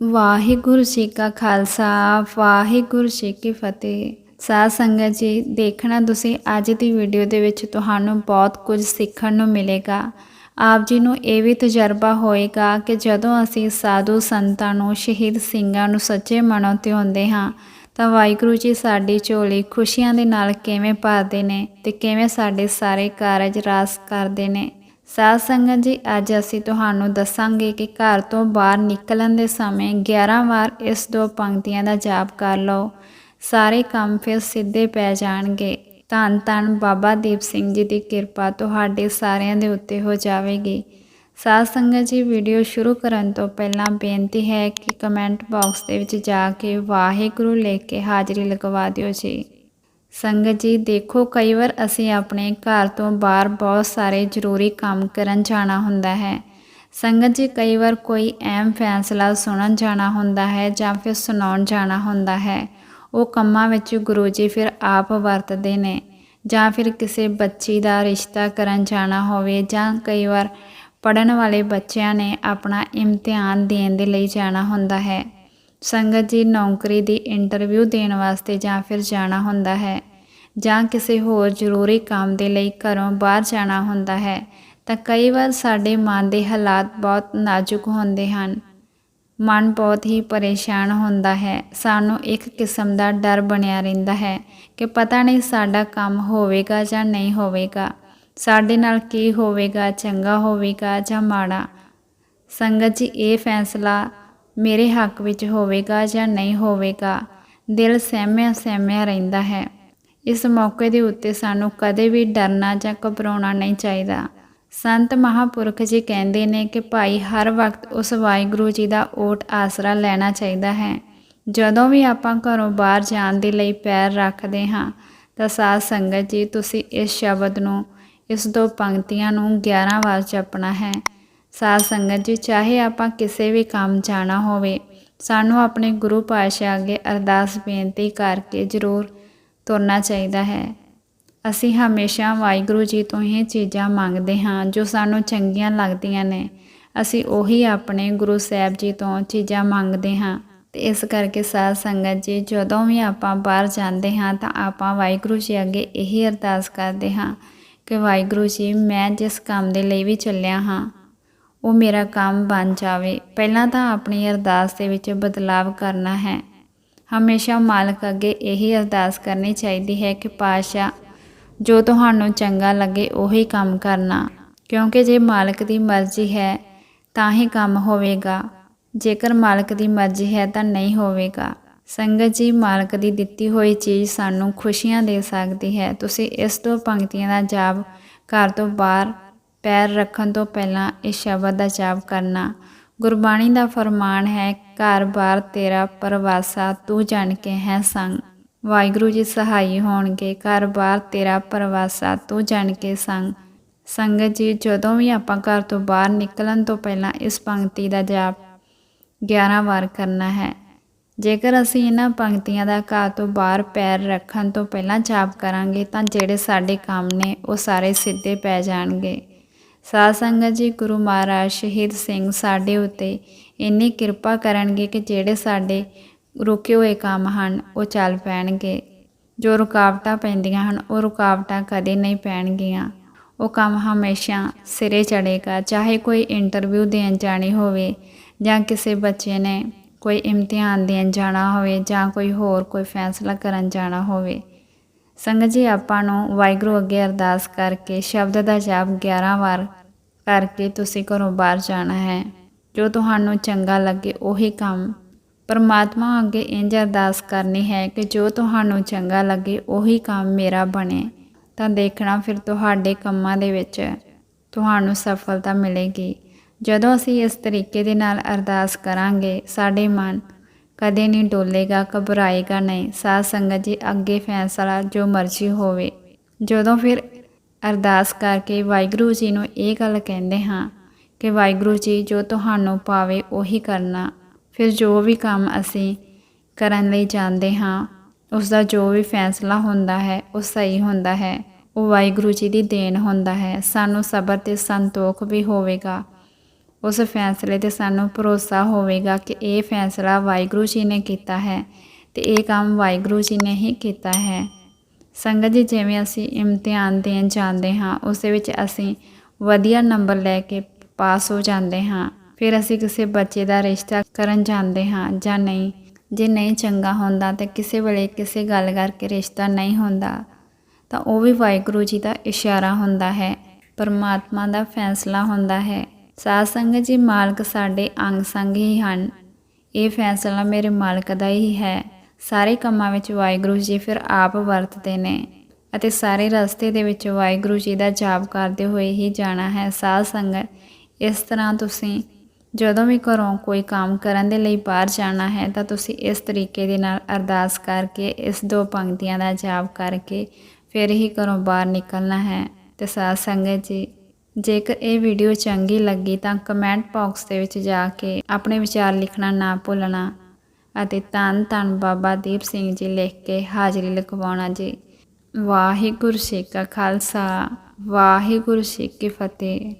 ਵਾਹਿਗੁਰੂ ਜੀ ਕਾ ਖਾਲਸਾ, ਵਾਹਿਗੁਰੂ ਜੀ ਕੀ ਫਤਿਹ। ਸਾਧ ਸੰਗਤ ਜੀ, ਦੇਖਣਾ ਤੁਸੀਂ ਅੱਜ ਦੀ ਵੀਡੀਓ ਦੇ ਵਿੱਚ ਤੁਹਾਨੂੰ ਬਹੁਤ ਕੁਝ ਸਿੱਖਣ ਨੂੰ ਮਿਲੇਗਾ। ਆਪ ਜੀ ਨੂੰ ਇਹ ਵੀ ਤਜਰਬਾ ਹੋਏਗਾ ਕਿ ਜਦੋਂ ਅਸੀਂ ਸਾਧੂ ਸੰਤਾਂ ਨੂੰ, ਸ਼ਹੀਦ ਸਿੰਘਾਂ ਨੂੰ ਸੱਚੇ ਮਨੋਂ ਧਿਆਉਂਦੇ ਹਾਂ, ਤਾਂ ਵਾਹਿਗੁਰੂ ਜੀ ਸਾਡੀ ਝੋਲੀ ਖੁਸ਼ੀਆਂ ਦੇ ਨਾਲ ਕਿਵੇਂ ਭਰਦੇ ਨੇ ਤੇ ਕਿਵੇਂ ਸਾਡੇ ਸਾਰੇ ਕਾਰਜ ਰਾਸ ਕਰਦੇ ਨੇ। ਸਾਧ ਸੰਗਤ ਜੀ, ਅੱਜ ਅਸੀਂ ਤੁਹਾਨੂੰ ਦੱਸਾਂਗੇ ਕਿ ਘਰ ਤੋਂ ਬਾਹਰ ਨਿਕਲਣ ਦੇ ਸਮੇਂ 11 ਵਾਰ ਇਸ ਦੋ ਪੰਕਤੀਆਂ ਦਾ ਜਾਪ ਕਰ ਲਓ। ਸਾਰੇ ਕੰਮ ਫਿਰ ਸਿੱਧੇ ਪੈ ਜਾਣਗੇ। ਧੰਨ ਧੰਨ ਬਾਬਾ ਦੀਪ ਸਿੰਘ ਜੀ ਦੀ ਕਿਰਪਾ ਤੁਹਾਡੇ ਸਾਰਿਆਂ ਦੇ ਉੱਤੇ ਹੋ ਜਾਵੇਗੀ। ਸਾਧ ਸੰਗਤ ਜੀ, ਵੀਡੀਓ ਸ਼ੁਰੂ ਕਰਨ ਤੋਂ ਪਹਿਲਾਂ ਬੇਨਤੀ ਹੈ ਕਿ ਕਮੈਂਟ ਬਾਕਸ ਦੇ ਵਿੱਚ ਜਾ ਕੇ ਵਾਹਿਗੁਰੂ ਲਿਖ ਕੇ ਹਾਜ਼ਰੀ ਲਗਵਾ ਦਿਓ ਜੀ। ਸੰਗਤ ਜੀ, ਦੇਖੋ, ਕਈ ਵਾਰ ਅਸੀਂ ਆਪਣੇ ਘਰ ਤੋਂ ਬਾਹਰ ਬਹੁਤ ਸਾਰੇ ਜ਼ਰੂਰੀ ਕੰਮ ਕਰਨ ਜਾਣਾ ਹੁੰਦਾ ਹੈ। ਸੰਗਤ ਜੀ, ਕਈ ਵਾਰ ਕੋਈ ਅਹਿਮ ਫੈਸਲਾ ਸੁਣਨ ਜਾਣਾ ਹੁੰਦਾ ਹੈ ਜਾਂ ਫਿਰ ਸੁਣਾਉਣ ਜਾਣਾ ਹੁੰਦਾ ਹੈ। ਉਹ ਕੰਮਾਂ ਵਿੱਚ ਗੁਰੂ ਜੀ ਫਿਰ ਆਪ ਵਰਤਦੇ ਨੇ। ਜਾਂ ਫਿਰ ਕਿਸੇ ਬੱਚੀ ਦਾ ਰਿਸ਼ਤਾ ਕਰਨ ਜਾਣਾ ਹੋਵੇ ਜਾਂ ਕਈ ਵਾਰ ਪੜਨ ਵਾਲੇ ਬੱਚਿਆਂ ਨੇ ਆਪਣਾ ਇਮਤਿਹਾਨ ਦੇਣ ਦੇ ਲਈ ਜਾਣਾ ਹੁੰਦਾ ਹੈ। ਸੰਗਤ ਜੀ ਨੌਕਰੀ ਦੀ ਇੰਟਰਵਿਊ ਦੇਣ ਵਾਸਤੇ ਜਾਂ ਫਿਰ ਜਾਣਾ ਹੁੰਦਾ ਹੈ ਜਾਂ ਕਿਸੇ ਹੋਰ ਜ਼ਰੂਰੀ ਕੰਮ ਦੇ ਲਈ ਘਰੋਂ ਬਾਹਰ ਜਾਣਾ ਹੁੰਦਾ ਹੈ, ਤਾਂ ਕਈ ਵਾਰ ਸਾਡੇ ਮਨ ਦੇ ਹਾਲਾਤ ਬਹੁਤ ਨਾਜ਼ੁਕ ਹੁੰਦੇ ਹਨ। ਮਨ ਬਹੁਤ ਹੀ ਪਰੇਸ਼ਾਨ ਹੁੰਦਾ ਹੈ। ਸਾਨੂੰ ਇੱਕ ਕਿਸਮ ਦਾ ਡਰ ਬਣਿਆ ਰਹਿੰਦਾ ਹੈ ਕਿ ਪਤਾ ਨਹੀਂ ਸਾਡਾ ਕੰਮ ਹੋਵੇਗਾ ਜਾਂ ਨਹੀਂ ਹੋਵੇਗਾ। ਸਾਡੇ ਨਾਲ ਕੀ ਹੋਵੇਗਾ, ਚੰਗਾ ਹੋਵੇਗਾ ਜਾਂ ਮਾੜਾ। ਸੰਗਤ ਜੀ, ਇਹ ਫੈਸਲਾ ਮੇਰੇ ਹੱਕ ਵਿੱਚ ਹੋਵੇਗਾ ਜਾਂ ਨਹੀਂ ਹੋਵੇਗਾ, ਦਿਲ ਸਹਿਮਿਆ ਸਹਿਮਿਆ ਰਹਿੰਦਾ ਹੈ। ਇਸ ਮੌਕੇ ਦੇ ਉੱਤੇ ਸਾਨੂੰ ਕਦੇ ਵੀ ਡਰਨਾ ਜਾਂ ਘਬਰਾਉਣਾ ਨਹੀਂ ਚਾਹੀਦਾ। ਸੰਤ ਮਹਾਪੁਰਖ ਜੀ ਕਹਿੰਦੇ ਨੇ ਕਿ ਭਾਈ ਹਰ ਵਕਤ ਉਸ ਵਾਹਿਗੁਰੂ ਜੀ ਦਾ ਓਟ ਆਸਰਾ ਲੈਣਾ ਚਾਹੀਦਾ ਹੈ। ਜਦੋਂ ਵੀ ਆਪਾਂ ਘਰੋਂ ਬਾਹਰ ਜਾਣ ਦੇ ਲਈ ਪੈਰ ਰੱਖਦੇ ਹਾਂ, ਤਾਂ ਸਾਧ ਸੰਗਤ ਜੀ, ਤੁਸੀਂ ਇਸ ਸ਼ਬਦ ਨੂੰ, ਇਸ ਦੋ ਪੰਕਤੀਆਂ ਨੂੰ 11 ਵਾਰ ਜਪਣਾ ਹੈ। ਸਾਧ ਸੰਗਤ ਜੀ, ਚਾਹੇ ਆਪਾਂ ਕਿਸੇ ਵੀ ਕੰਮ ਜਾਣਾ ਹੋਵੇ, ਸਾਨੂੰ ਆਪਣੇ ਗੁਰੂ ਪਾਤਸ਼ਾਹ ਅੱਗੇ ਅਰਦਾਸ ਬੇਨਤੀ ਕਰਕੇ ਜ਼ਰੂਰ ਤੁਰਨਾ ਚਾਹੀਦਾ ਹੈ। ਅਸੀਂ ਹਮੇਸ਼ਾ ਵਾਹਿਗੁਰੂ ਜੀ ਤੋਂ ਇਹ ਚੀਜ਼ਾਂ ਮੰਗਦੇ ਹਾਂ, ਜੋ ਸਾਨੂੰ ਚੰਗੀਆਂ ਲੱਗਦੀਆਂ ਨੇ। ਅਸੀਂ ਉਹੀ ਆਪਣੇ ਗੁਰੂ ਸਾਹਿਬ ਜੀ ਤੋਂ ਚੀਜ਼ਾਂ ਮੰਗਦੇ ਹਾਂ। ਤੇ ਇਸ ਕਰਕੇ ਸਾਧ ਸੰਗਤ ਜੀ, ਜਦੋਂ ਵੀ ਆਪਾਂ ਬਾਹਰ ਜਾਂਦੇ ਹਾਂ, ਤਾਂ ਆਪਾਂ ਵਾਹਿਗੁਰੂ ਜੀ ਅੱਗੇ ਇਹੀ ਅਰਦਾਸ ਕਰਦੇ ਹਾਂ ਕਿ ਵਾਹਿਗੁਰੂ ਜੀ, ਮੈਂ ਜਿਸ ਕੰਮ ਦੇ ਲਈ ਵੀ ਚੱਲਿਆ ਹਾਂ ਉਹ ਮੇਰਾ ਕੰਮ ਬਣ ਜਾਵੇ। ਪਹਿਲਾਂ ਤਾਂ ਆਪਣੀ ਅਰਦਾਸ ਦੇ ਵਿੱਚ ਬਦਲਾਵ ਕਰਨਾ ਹੈ। ਹਮੇਸ਼ਾ ਮਾਲਕ ਅੱਗੇ ਇਹੀ ਅਰਦਾਸ ਕਰਨੀ ਚਾਹੀਦੀ ਹੈ ਕਿ ਪਾਸ਼ਾ ਜੋ ਤੁਹਾਨੂੰ ਚੰਗਾ ਲੱਗੇ ਉਹੀ ਕੰਮ ਕਰਨਾ। ਕਿਉਂਕਿ ਜੇ ਮਾਲਕ ਦੀ ਮਰਜ਼ੀ ਹੈ, ਤਾਂ ਹੀ ਕੰਮ ਹੋਵੇਗਾ। ਜੇਕਰ ਮਾਲਕ ਦੀ ਮਰਜ਼ੀ ਹੈ, ਤਾਂ ਨਹੀਂ ਹੋਵੇਗਾ। ਸੰਗਤ ਜੀ, ਮਾਲਕ ਦੀ ਦਿੱਤੀ ਹੋਈ ਚੀਜ਼ ਸਾਨੂੰ ਖੁਸ਼ੀਆਂ ਦੇ ਸਕਦੀ ਹੈ। ਤੁਸੀਂ ਇਸ ਤੋਂ ਪੰਕਤੀਆਂ ਦਾ ਜਾਪ ਘਰ ਤੋਂ ਬਾਹਰ ਪੈਰ ਰੱਖਣ ਤੋਂ ਪਹਿਲਾਂ ਇਸ ਸ਼ਬਦ ਦਾ ਜਾਪ ਕਰਨਾ। ਗੁਰਬਾਣੀ ਦਾ ਫਰਮਾਨ ਹੈ ਘਰ-ਬਾਰ ਤੇਰਾ ਪਰਵਾਸਾ, ਤੂੰ ਜਾਣ ਕੇ ਹੈ ਸੰਗ। ਵਾਹਿਗੁਰੂ ਜੀ ਸਹਾਈ ਹੋਣਗੇ ਘਰ-ਬਾਰ ਤੇਰਾ ਪਰਵਾਸਾ, ਤੂੰ ਜਾਣ ਕੇ ਸੰਗ। ਸੰਗਤ ਜੀ, ਜਦੋਂ ਵੀ ਆਪਾਂ ਘਰ ਤੋਂ ਬਾਹਰ ਨਿਕਲਣ ਤੋਂ ਪਹਿਲਾਂ ਇਸ ਪੰਕਤੀ ਦਾ ਜਾਪ 11 ਵਾਰ ਕਰਨਾ ਹੈ। ਜੇਕਰ ਅਸੀਂ ਇਹਨਾਂ ਪੰਕਤੀਆਂ ਦਾ ਘਰ ਤੋਂ ਬਾਹਰ ਪੈਰ ਰੱਖਣ ਤੋਂ ਪਹਿਲਾਂ ਜਾਪ ਕਰਾਂਗੇ, ਤਾਂ ਜਿਹੜੇ ਸਾਡੇ ਕੰਮ ਨੇ, ਉਹ ਸਾਰੇ ਸਿੱਧੇ ਪੈ ਜਾਣਗੇ। ਸਾਧ ਸੰਗਤ ਜੀ, ਗੁਰੂ ਮਹਾਰਾਜ ਸ਼ਹੀਦ ਸਿੰਘ ਸਾਡੇ ਉੱਤੇ ਇੰਨੀ ਕਿਰਪਾ ਕਰਨਗੇ ਕਿ ਜਿਹੜੇ ਸਾਡੇ ਰੁਕੇ ਹੋਏ ਕੰਮ ਹਨ, ਉਹ ਚੱਲ ਪੈਣਗੇ। ਜੋ ਰੁਕਾਵਟਾਂ ਪੈਂਦੀਆਂ ਹਨ, ਉਹ ਰੁਕਾਵਟਾਂ ਕਦੇ ਨਹੀਂ ਪੈਣਗੀਆਂ। ਉਹ ਕੰਮ ਹਮੇਸ਼ਾ ਸਿਰੇ ਚੜੇਗਾ ਚਾਹੇ ਕੋਈ ਇੰਟਰਵਿਊ ਦੇਣ ਜਾਣੀ ਹੋਵੇ ਜਾਂ ਕਿਸੇ ਬੱਚੇ ਨੇ ਕੋਈ ਇਮਤਿਹਾਨ ਦੇਣ ਜਾਣਾ ਹੋਵੇ ਜਾਂ ਕੋਈ ਹੋਰ ਕੋਈ ਫੈਸਲਾ ਕਰਨ ਜਾਣਾ ਹੋਵੇ ਸੰਗਤ ਜੀ, ਆਪਾਂ ਨੂੰ ਵਾਹਿਗੁਰੂ ਅੱਗੇ ਅਰਦਾਸ ਕਰਕੇ, ਸ਼ਬਦ ਦਾ ਜਾਪ 11 ਵਾਰ ਕਰਕੇ ਤੁਸੀਂ ਘਰੋਂ ਬਾਹਰ ਜਾਣਾ ਹੈ। ਜੋ ਤੁਹਾਨੂੰ ਚੰਗਾ ਲੱਗੇ, ਉਹੀ ਕੰਮ ਪਰਮਾਤਮਾ ਅੱਗੇ ਇੰਜ ਅਰਦਾਸ ਕਰਨੀ ਹੈ ਕਿ ਜੋ ਤੁਹਾਨੂੰ ਚੰਗਾ ਲੱਗੇ, ਉਹੀ ਕੰਮ ਮੇਰਾ ਬਣੇ। ਤਾਂ ਦੇਖਣਾ ਫਿਰ ਤੁਹਾਡੇ ਕੰਮਾਂ ਦੇ ਵਿੱਚ ਤੁਹਾਨੂੰ ਸਫਲਤਾ ਮਿਲੇਗੀ। ਜਦੋਂ ਅਸੀਂ ਇਸ ਤਰੀਕੇ ਦੇ ਨਾਲ ਅਰਦਾਸ ਕਰਾਂਗੇ, ਸਾਡੇ ਮਨ ਕਦੇ ਨਹੀਂ ਡੋਲੇਗਾ, ਘਬਰਾਏਗਾ ਨਹੀਂ। ਸਾਧ ਸੰਗਤ ਜੀ, ਅੱਗੇ ਫੈਸਲਾ ਜੋ ਮਰਜ਼ੀ ਹੋਵੇ। ਜਦੋਂ ਫਿਰ ਅਰਦਾਸ ਕਰਕੇ ਵਾਹਿਗੁਰੂ ਜੀ ਨੂੰ ਇਹ ਗੱਲ ਕਹਿੰਦੇ ਹਾਂ ਕਿ ਵਾਹਿਗੁਰੂ ਜੀ, ਜੋ ਤੁਹਾਨੂੰ ਪਾਵੇ ਉਹੀ ਕਰਨਾ। ਫਿਰ ਜੋ ਵੀ ਕੰਮ ਅਸੀਂ ਕਰਨ ਲਈ ਜਾਂਦੇ ਹਾਂ ਉਸ ਦਾ ਜੋ ਵੀ ਫੈਸਲਾ ਹੁੰਦਾ ਹੈ, ਉਹ ਸਹੀ ਹੁੰਦਾ ਹੈ। ਉਹ ਵਾਹਿਗੁਰੂ ਜੀ ਦੀ ਦੇਣ ਹੁੰਦਾ ਹੈ। ਸਾਨੂੰ ਸਬਰ ਤੇ ਸੰਤੋਖ ਵੀ ਹੋਵੇਗਾ। ਉਸ ਫੈਸਲੇ ਤੇ ਸਾਨੂੰ ਭਰੋਸਾ ਹੋਵੇਗਾ ਕਿ ਇਹ ਫੈਸਲਾ ਵਾਹਿਗੁਰੂ ਜੀ ਨੇ ਕੀਤਾ ਹੈ ਤੇ ਇਹ ਕੰਮ ਵਾਹਿਗੁਰੂ ਜੀ ਨੇ ਹੀ ਕੀਤਾ ਹੈ। ਸੰਗਤ ਜੀ, ਜਿਵੇਂ ਅਸੀਂ ਇਮਤਿਹਾਨ ਦੇਣ ਜਾਂਦੇ ਹਾਂ, ਉਸ ਵਿੱਚ ਅਸੀਂ ਵਧੀਆ ਨੰਬਰ ਲੈ ਕੇ ਪਾਸ ਹੋ ਜਾਂਦੇ ਹਾਂ। ਫਿਰ ਅਸੀਂ ਕਿਸੇ ਬੱਚੇ ਦਾ ਰਿਸ਼ਤਾ ਕਰਨ ਜਾਂਦੇ ਹਾਂ ਜਾਂ ਨਹੀਂ। ਜੇ ਨਹੀਂ ਚੰਗਾ ਹੁੰਦਾ ਤਾਂ ਕਿਸੇ ਵੇਲੇ ਕਿਸੇ ਗੱਲ ਕਰਕੇ ਰਿਸ਼ਤਾ ਨਹੀਂ ਹੁੰਦਾ, ਤਾਂ ਉਹ ਵੀ ਵਾਹਿਗੁਰੂ ਜੀ ਦਾ ਇਸ਼ਾਰਾ ਹੁੰਦਾ ਹੈ। ਪਰਮਾਤਮਾ ਦਾ ਫੈਸਲਾ ਹੁੰਦਾ ਹੈ। ਸਾਧ ਸੰਗਤ ਜੀ, ਮਾਲਕ ਸਾਡੇ ਅੰਗ ਸੰਗ ਹੀ ਹਨ। ਇਹ ਫੈਸਲਾ ਮੇਰੇ ਮਾਲਕ ਦਾ ਹੀ ਹੈ। ਸਾਰੇ ਕੰਮਾਂ ਵਿੱਚ ਵਾਹਿਗੁਰੂ ਜੀ ਫਿਰ ਆਪ ਵਰਤਦੇ ਨੇ ਅਤੇ ਸਾਰੇ ਰਸਤੇ ਦੇ ਵਿੱਚ ਵਾਹਿਗੁਰੂ ਜੀ ਦਾ ਜਾਪ ਕਰਦੇ ਹੋਏ ਹੀ ਜਾਣਾ ਹੈ। ਸਾਧ ਸੰਗਤ ਇਸ ਤਰ੍ਹਾਂ ਤੁਸੀਂ ਜਦੋਂ ਵੀ ਘਰੋਂ ਕੋਈ ਕੰਮ ਕਰਨ ਦੇ ਲਈ ਬਾਹਰ ਜਾਣਾ ਹੈ, ਤਾਂ ਤੁਸੀਂ ਇਸ ਤਰੀਕੇ ਦੇ ਨਾਲ ਅਰਦਾਸ ਕਰਕੇ, ਇਸ ਦੋ ਪੰਕਤੀਆਂ ਦਾ ਜਾਪ ਕਰਕੇ ਫਿਰ ਹੀ ਘਰੋਂ ਬਾਹਰ ਨਿਕਲਣਾ ਹੈ। ਤੇ ਸਾਧ ਸੰਗਤ ਜੀ ਜੇਕਰ ਇਹ ਵੀਡੀਓ ਚੰਗੀ ਲੱਗੀ ਤਾਂ ਕਮੈਂਟ ਬਾਕਸ ਦੇ ਵਿੱਚ ਜਾ ਕੇ ਆਪਣੇ ਵਿਚਾਰ ਲਿਖਣਾ ਨਾ ਭੁੱਲਣਾ ਅਤੇ ਧੰਨ ਧੰਨ ਬਾਬਾ ਦੀਪ ਸਿੰਘ ਜੀ ਲਿਖ ਕੇ ਹਾਜ਼ਰੀ ਲਗਵਾਉਣਾ ਜੀ। ਵਾਹਿਗੁਰੂ ਜੀ ਕਾ ਖਾਲਸਾ, ਵਾਹਿਗੁਰੂ ਜੀ ਕੀ ਫਤਿਹ।